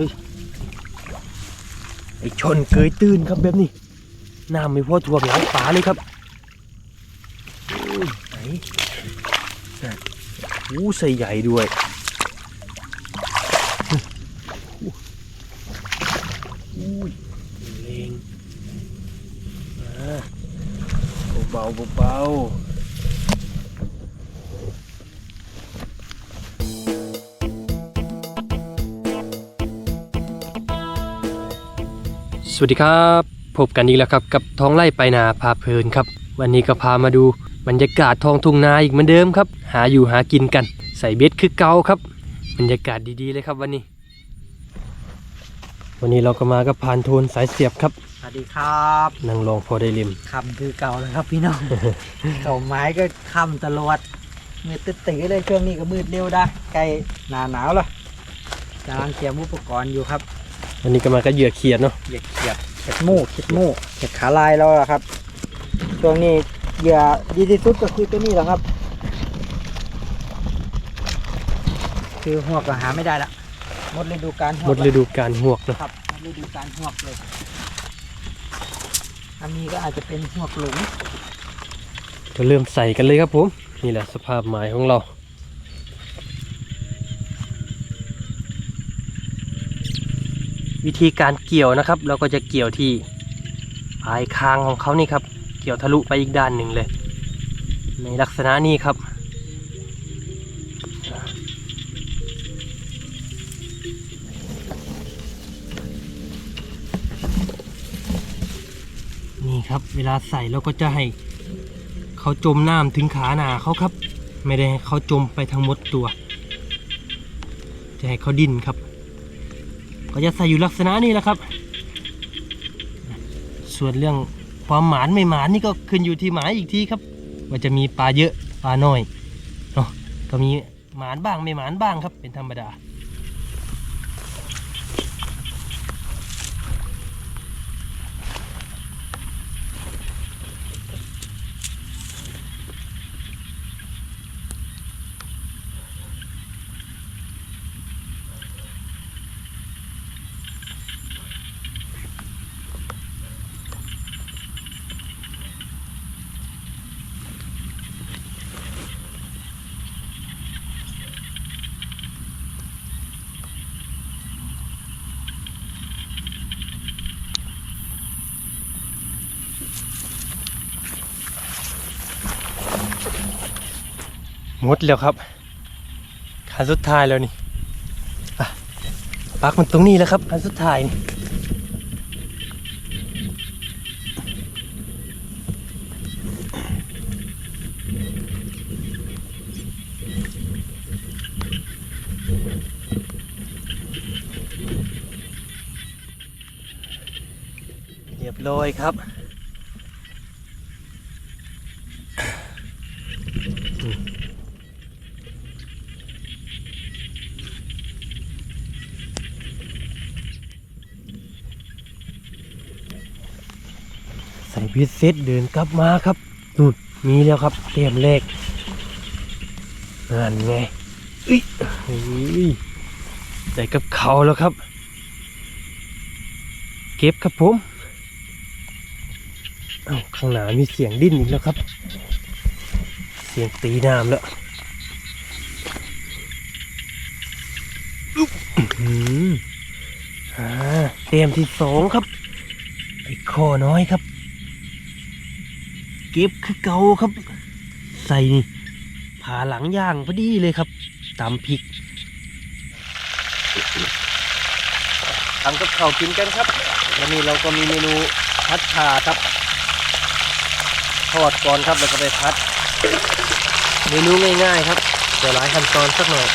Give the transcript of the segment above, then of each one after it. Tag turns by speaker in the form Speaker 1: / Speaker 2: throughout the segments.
Speaker 1: ฮ้ยไอชนเกยตื้นครับแบบนี้น้ำไม่พอท่วมหลังฝาเลยครับอุ้ยไหนน่ะอู้ใส่ใหญ่ด้วย วัสดีครับพบกันอีกแล้วครับกับท้องไร่ไปนาพาเพลินครับ วันนี้ก็พามาดูบรรยากาศท้องทุ่งนาอีกเหมือนเดิมครับ หาอยู่หากินกัน ใส่เบ็ดคือเก่าครับ บรรยากาศดีๆเลยครับวันนี้ วันนี้เราก็มากับพานโทนสายเสียบครับ
Speaker 2: สวัสดีครับ
Speaker 1: นั่งลองพอได้ริม
Speaker 2: คำคือเก่าเลยครับพี่น้อง เก่าไม้ก็คำตลอดมืดตื้อๆเลยช่วงนี้ก็มืดเร็วได้ใกล้หนาหนาวแล้วกำลังเตรียมอุปกรณ์อยู่ครับ
Speaker 1: วันนี้ก็มาก็เหยื่อเขียดเนาะ
Speaker 2: เหยียดเขียดเห็ดหมูเห็ดหมูเห็ดขาลายแล้วล่ะครับช่วงนี้เหยื่อดีที่สุดก็คือตัวนี้แหละครับ คือหวกก็หาไม่ได้ละหมดฤดูกาลหวก
Speaker 1: หมดฤดูการหวกเนาะ
Speaker 2: ครับหมดฤดูกาลหวกเลย อันนี้ก็อาจจะเป็นหวกหลุม
Speaker 1: ก็เริ่มใส่กันเลยครับผม นี่แหละสภาพหมายของเรา วิธีการเกี่ยวนะครับ เราก็จะเกี่ยวที่ปลายคางของเขานี่ครับ เกี่ยวทะลุไปอีกด้านหนึ่งเลย ในลักษณะนี้ครับ นี่ครับเวลาใส่เราก็จะให้เขาจมน้ำถึงขาหนาเขาครับ ไม่ได้ให้เขาจมไปทั้งหมดตัว จะให้เขาดิ้นครับ ก็จะใส่อยู่ลักษณะนี้แหละครับ ส่วนเรื่องความหมานไม่หมานนี่ก็ขึ้นอยู่ที่หมายอีกทีครับ ว่าจะมีปลาเยอะปลาน้อยเนาะก็มีหมานบ้างไม่หมานบ้างครับเป็นธรรมดา หมดแล้วครับคันสุดท้ายแล้วนี่ปักมันตรงนี้แล้วครับคันสุดท้ายนี่เรียบร้อยครับใส่ พิเศษเดินกลับมาครับนู่นมีแล้วครับเตรียมเลขนั่นไงอุ้ยเฮ้ยใส่กับเขาแล้วครับ เก็บครับผมเอ้าข้างหน้ามีเสียงดิ้นอีกแล้วครับ เสียงตีน้ำแล้วอุ๊บอื้อหืออ่าเตรียมที่สองครับไอ้ข้อน้อยครับ เก็บคือเก่าครับ ใส่นี่ผ่าหลังย่างพอดีเลยครับตำพริกทำกับข้าวกินกันครับวันนี้เราก็มีเมนูพัดชาครับทอดก่อนครับแล้วก็ไปพัด เมนูง่ายๆครับเดี๋ยวหลายขั้นตอนสักหน่อย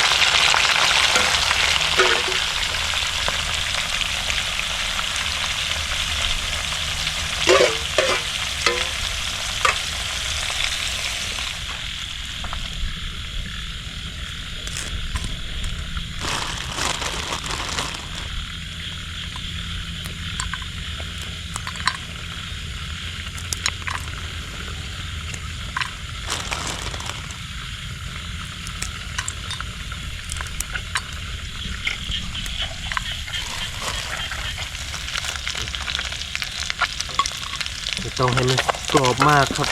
Speaker 1: องให้มันกรอบมากครับ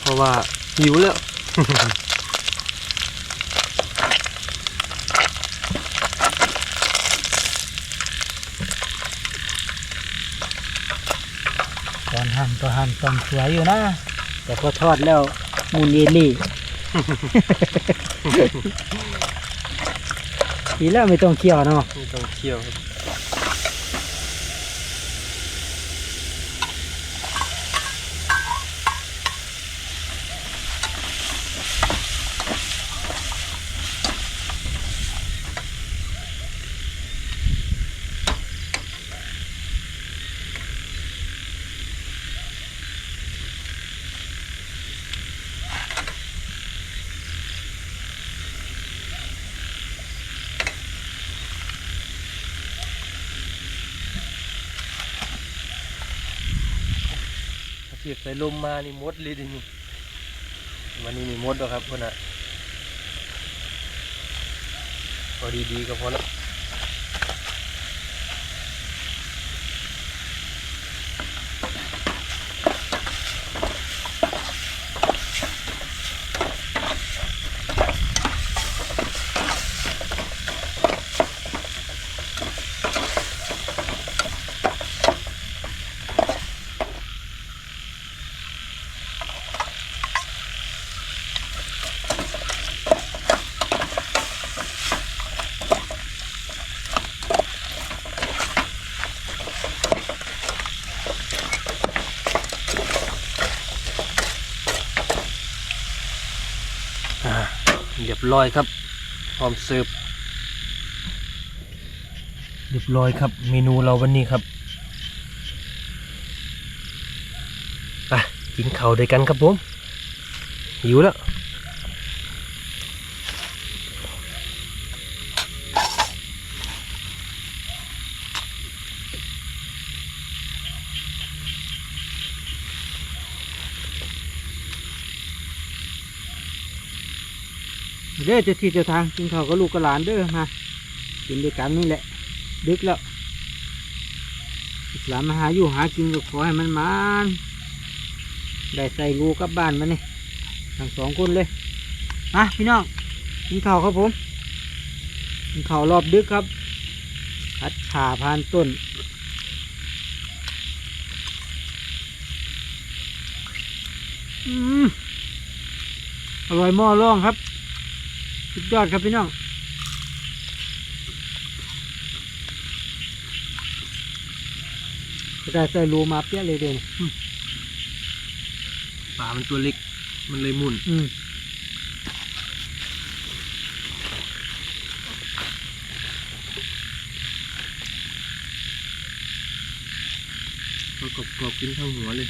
Speaker 1: เพราะว่าหิวแล้ว
Speaker 2: ตอนหั่นก็หั่นต้องสวยอยู่นะ แต่พอทอดแล้วมูนเอลี่ทีแล้วไม่ต้องเคี่ยวเนาะ
Speaker 1: ไม่ต้องเคี่ยวครับ ขีบใส่ลมมานี่มดเลยทีนี้วันนี้มีมดแล้วครับเพื่อน่ะพอดีๆก็พอแล้ว ร้อยครับ พร้อมเสิร์ฟเรียบร้อยครับ เมนูเราวันนี้ครับไปกินข้าวด้วยกันครับผมหิวแล้ว
Speaker 2: เด้อจะที่จะทางกินข้าวกับลูกกับหลานเด้อมากินด้วยกันนี่แหละ ดึกแล้วหลานมาหาอยู่หากินก็ขอให้มันมานได้ใส่งูกลับบ้านมาเนี่ยทั้งสองคนเลยมาพี่น้องกินข้าวครับผมกินข้าวรอบดึกครับพัดขาพานต้นอืมอร่อยหม้อร่องครับ ยอดครับพี่น้องได้ใส่รูมาเปี้ยเลยเด่น
Speaker 1: ปลามันตัวเล็ก มันเลยหมุน
Speaker 2: อืม
Speaker 1: ก็กรอบกรอบๆกินทั้งหัวเลย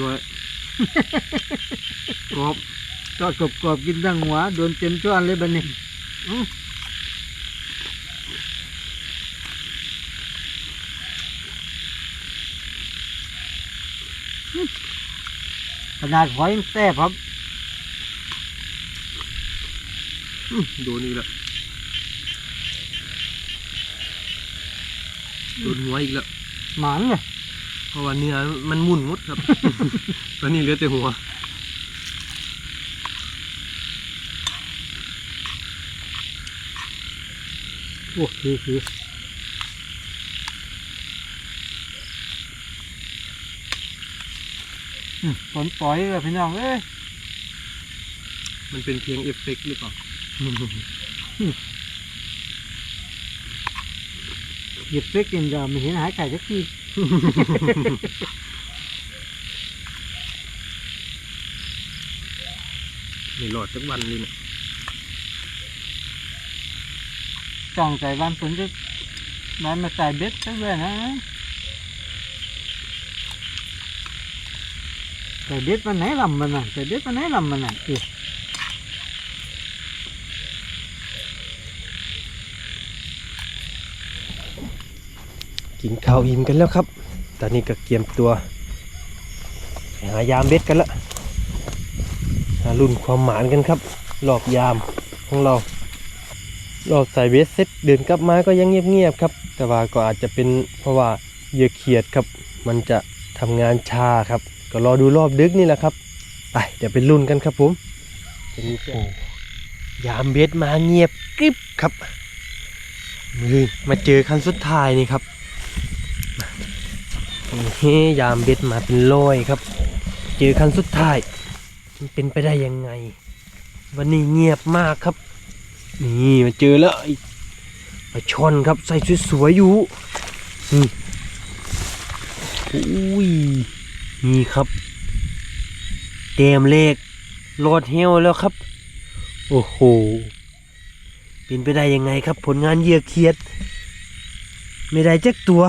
Speaker 1: ร่อยกรอบ
Speaker 2: ทอดกรอบกินทั้งหัวโดนเต็มช้อนเลยบันนี้ขนาดหอยแซ่บครับ
Speaker 1: อื้อโดนอีกแล้วโดนหัวอีกแล้ว
Speaker 2: หมันเลย
Speaker 1: เพ ราะว่าเนื้อมันหมุนหมดครับ ตอนนี้เหลือแต่หัว
Speaker 2: โอ้คือคืออืมฝนปล่อยเลยพี่น้องเอ้ย
Speaker 1: มันเป็นเพียงเอฟเฟกต์หรือเปล่า
Speaker 2: หยิบเล็กกินจะไม่เห็นหายไก่สักที
Speaker 1: ไม่รอดสักวันเลยเนี่ย
Speaker 2: จ้องใจบ้านฝนจะบ้านมาใส่เบ็ดซะด้วยนะใส่เบ็ดมันไหนลำมันน่ะใส่เบ็ดมันไหนลำมันน่ะเอ๊ะ
Speaker 1: กินข้าวอิ่มกันแล้วครับ ตอนนี้ก็เกียมตัวหายามเบ็ดกันละหารุ่นความหมานกันครับหลอกยามของเรารอบสายเวสเซ็ตเดินกลับมาก็ยังเงียบๆครับ แต่ว่าก็อาจจะเป็นเพราะว่าเหยื่อเขียดครับ มันจะทำงานช้าครับ ก็รอดูรอบดึกนี่แหละครับไปเดี๋ยวไปลุ้นกันครับผมจะมีโอ้ยามเบสมาเงียบกริบครับมือมาเจอคันสุดท้ายนี่ครับ นี่ยามเบสมาเป็นร้อยครับ เจอคันสุดท้ายมันเป็นไปได้ยังไง วันนี้เงียบมากครับ นี่มาเจอแล้วไอ้ปลาช่อนครับใส่สวยๆอยู่นี่อุ้ยนี่ครับเต็มเลขโลดเฮลแล้วครับ โอ้โหเป็นไปได้ยังไงครับ ผลงานเยื่อเขียด ไม่ได้จักตัว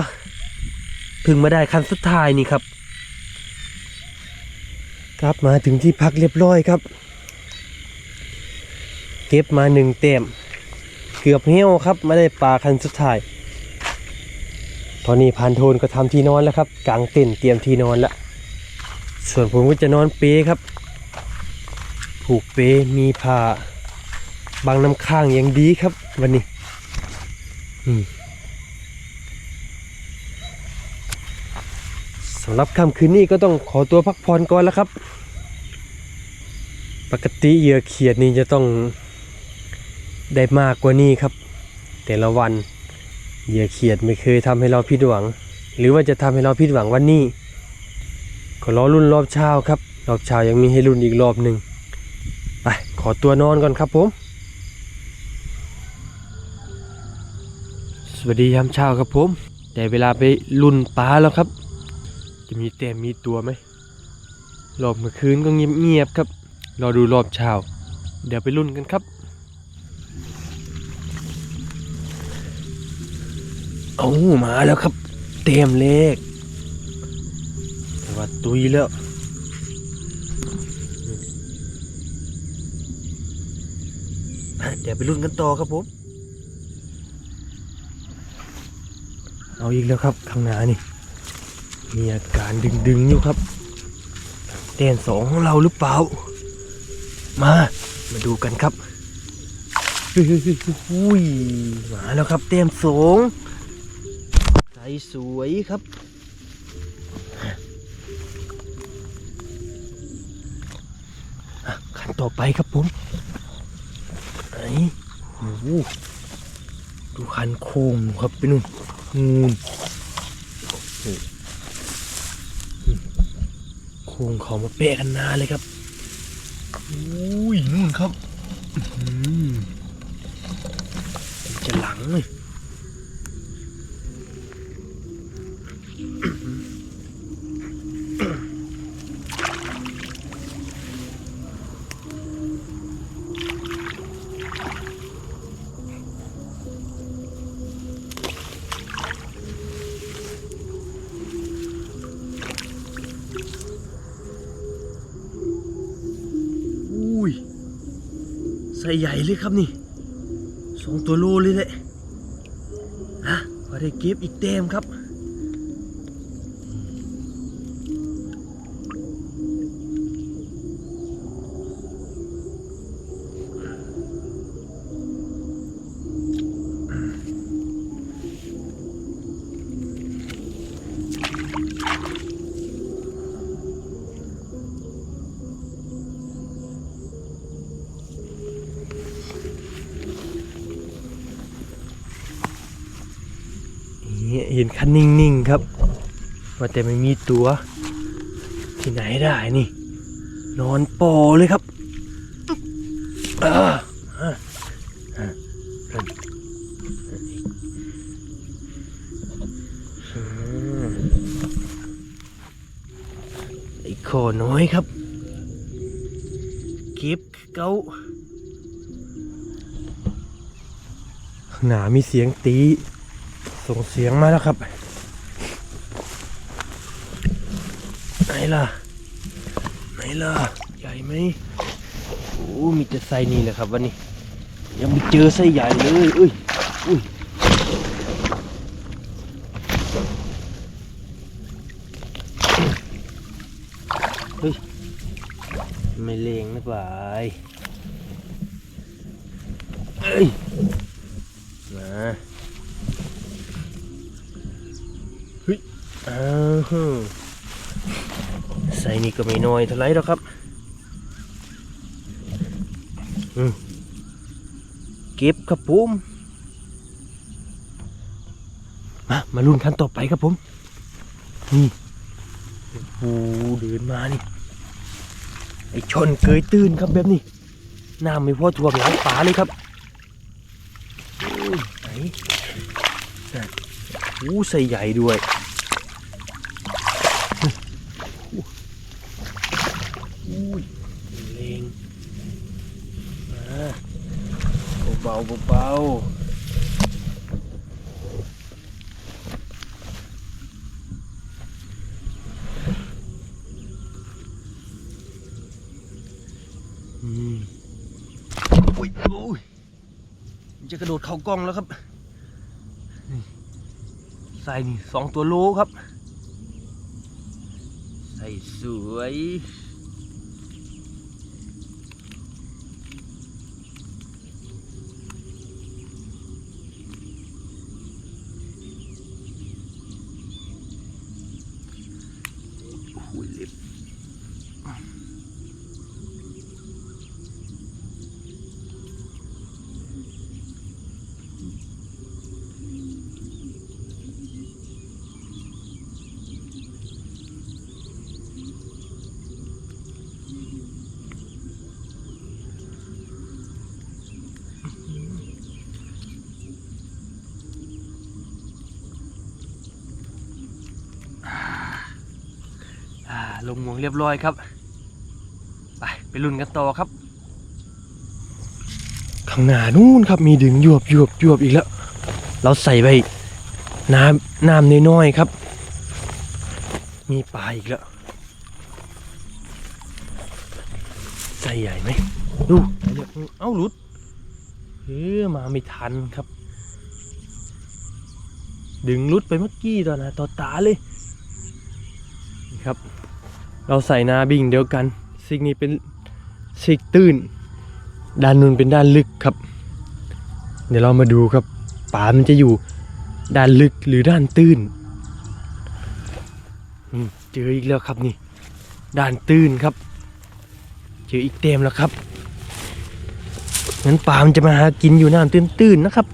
Speaker 1: พึ่งมาได้คันสุดท้ายนี่ครับกลับมาถึงที่พักเรียบร้อยครับ เก็บมาหนึ่งเต็มเกือบเหี้ยวครับไม่ได้ปลาคันสุดท้าย ตอนนี้พานโทนก็ทำที่นอนแล้วครับกางเต็นท์เตรียมที่นอนแล้วส่วนผมก็จะนอนเปครับ ผูกเปมีผ้าบังน้ำข้างอย่างดีครับ วันนี้ อืมำหรับค่ำคืนนี้ก็ต้องขอตัวพักผ่อนก่อนแล้วครับ ปกติเหยื่อเขียดนี่จะต้องได้มากกว่านี้ครับ แต่ละวันเหยื่อเขียดไม่เคยทำให้เราผิดหวัง หรือว่าจะทำให้เราผิดหวังวันนี้ก็รอรุ่นรอบเช้าครับรอบเช้ายังมีให้รุ่นอีกรอบหนึ่งไปขอตัวนอนก่อนครับผม สวัสดียามเช้าครับผมได้เวลาไปรุ่นปลาแล้วครับ จะมีแต้มมีตัวไหมรอบเมื่อคืนก็เงียบๆครับรอดูรอบเช้าเดี๋ยวไปรุ่นกันครับเอามาแล้วครับ เต็มเลขแต่ว่าตุยแล้วเดี๋ยวไปรุ่นกันต่อครับผม เอาอีกแล้วครับข้างหน้านี่ มีอาการดึงๆอยู่ครับเต้นสองของเราหรือเปล่า มา มาดูกันครับอุ้ยมาแล้วครับเต้มสองใสสวยครับ ขั้นต่อไปครับผมไหนโอ้ดูคันโค้งครับไปนู่นอืม โค้งเขามาเปะกันนานเลยครับอุ้ยนู่นครับอื้อหือจะหลังเลย ใส่ใหญ่เลยครับนี่สองตัวโลเลยแหละฮะพอได้เก็บอีกเต็มครับ ว่าแต่ไม่มีตัว ที่ไหนได้นี่ นอนโปอเลยครับอ่าอ่าอ่าไอ้คอน้อยครับ เก็บเกาข้างหนามีเสียงตี ส่งเสียงมาแล้วครับ ไหน ล่ะ ไหนล่ะ ใหญ่ไหมโอ้มีแต่ไซนี่แหละครับวันนี้ ยังไม่เจอไส้ใหญ่เลยเอ้ยอุ้ยเฮ้ย ไม่เลงนะกว่าไอเอ้ยมาเฮ้ยอ้าว ใส่นี่ก็ไม่น้อยเท่าไรหรอกครับเก็บครับผมมามาลุ้นขั้นต่อไปครับผม นี่โอ้โหเดินมานี่ ไอชนเกยตื้นครับแบบนี้น้ำไม่พอท่วมหลังฝาเลยครับไหนน่ะอู้ใส่ใหญ่ด้วยอุ้ยเลงมา เบาเบาอุ้ยอุ้ยจะกระโดดเข้ากล้องแล้วครับใส่สองตัวโลครับ ใส่สวย ลงหมวงเรียบร้อยครับ ไปไปลุ้นกันต่อครับ ข้างหน้านู่นครับมีดึงยวบยวบยวบอีกแล้ว เราใส่ไปน้ำน้ำน้อยๆครับ มีปลาอีกแล้ว ใส่ใหญ่ไหมดูเอ้าหลุดเออมาไม่ทันครับ ดึงลุดไปเมื่อกี้ตอนนะต่อตาเลย นี่ครับ เราใส่นาบิ่งเดียวกันซิกนี้เป็นซิกตื้น ด้านนู้นเป็นด้านลึกครับ เดี๋ยวเรามาดูครับป่ามันจะอยู่ด้านลึกหรือด้านตื้นเจออีกแล้วครับนี่ ด้านตื้นครับ เจออีกเต็มแล้วครับงั้นป่ามันจะมาหากินอยู่น้ำตื้นๆนะครับ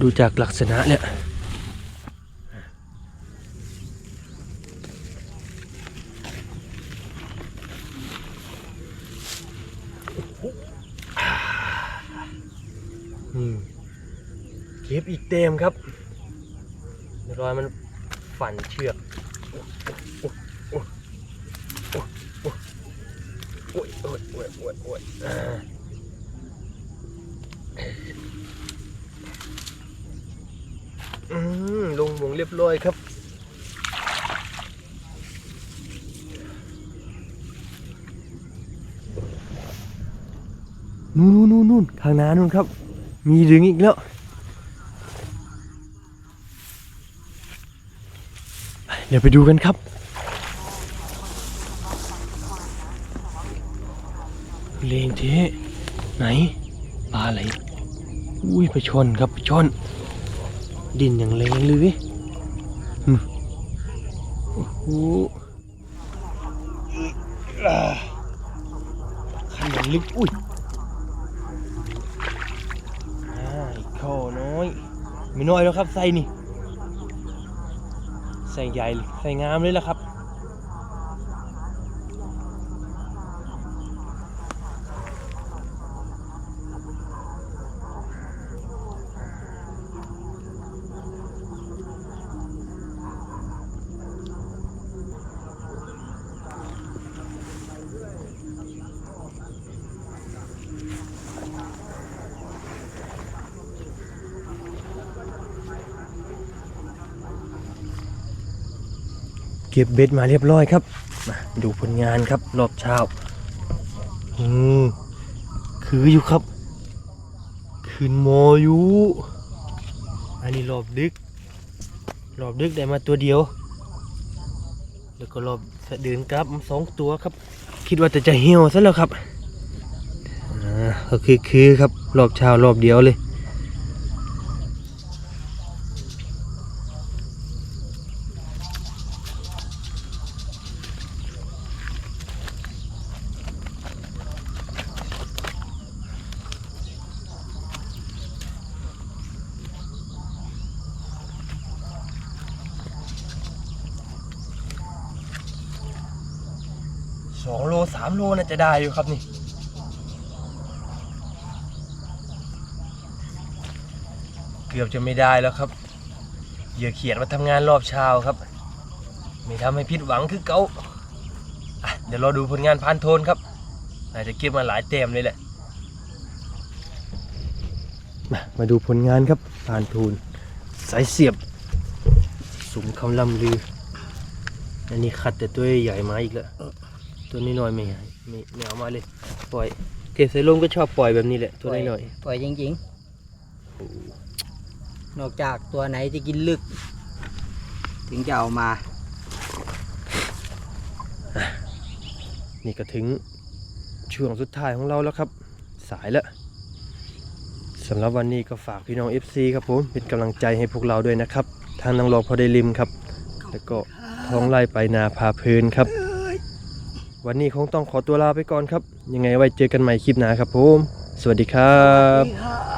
Speaker 1: ดูจากลักษณะเนี่ย เก็บอีกเต็มครับรอยมันฝันเชือกโอ้ยโอ้ยโอ้ยโอ้ยโอ้ยโอ้ยอ่าอืมลงมงเรียบร้อยครับ นู่นนู่นนู่นข้างหน้านู่นครับ มีดึงอีกแล้ว ดี๋ยวไปดูกันครับ เลงเทไหนปลาอะไร อุ้ยไปชนครับไปชน ดินอย่างแรงเลยหึโอ้โหขันอย่างลึก อุ้ยอีกข้อน้อย ไม่น้อยแล้วครับใส่นี่ ใส่ใหญ่ใส่งามเลยละครับ เก็บเบ็ดมาเรียบร้อยครับมาดูผลงานครับรอบเช้าอืมคืออยู่ครับ คืนโมอยู่อันนี้รอบดึก รอบดึกได้มาตัวเดียว แล้วก็รอบเดินกลับสองตัวครับ คิดว่าจะจะเหี่ยวซะแล้วครับอ่าก็คือคือครับรอบเช้ารอบเดียวเลย องโลสามโลน่าจะได้อยู่ครับนี่เกือบจะไม่ได้แล้วครับเหยื่อเขียดมาทำงานรอบเช้าครับ ไม่ทำให้ผิดหวังคือเกาอะเดี๋ยวเราดูผลงานพานโทนครับน่าจะเก็บมาหลายเต็มเลยแหละมาดูผลงานครับพานโทนสายเสียบสูงคำลำลือ อันนี้คัดแต่ตัวใหญ่มาอีกแล้ว ตัวนี้น้อยๆไม่ไม่ไม่เอามาเลย ปล่อยเทพสายลมก็ชอบปล่อยแบบนี้แหละ ตัวน้อย
Speaker 2: ปล่อยจริงๆ นอกจากตัวไหนจะกินลึก ถึงจะเอามา
Speaker 1: ๆนี่ก็ถึงช่วงสุดท้ายของเราแล้วครับ สายแล้วสำหรับวันนี้ก็ฝากพี่น้อง FC ครับผมเป็นกำลังใจให้พวกเราด้วยนะครับ ทางนางรองพอได้ริมครับ แล้วก็ท้องไล่ไปนาพาเพลินครับ วันนี้คงต้องขอตัวลาไปก่อนครับ ยังไงไว้เจอกันใหม่คลิปหน้าครับผม สวัสดีครับ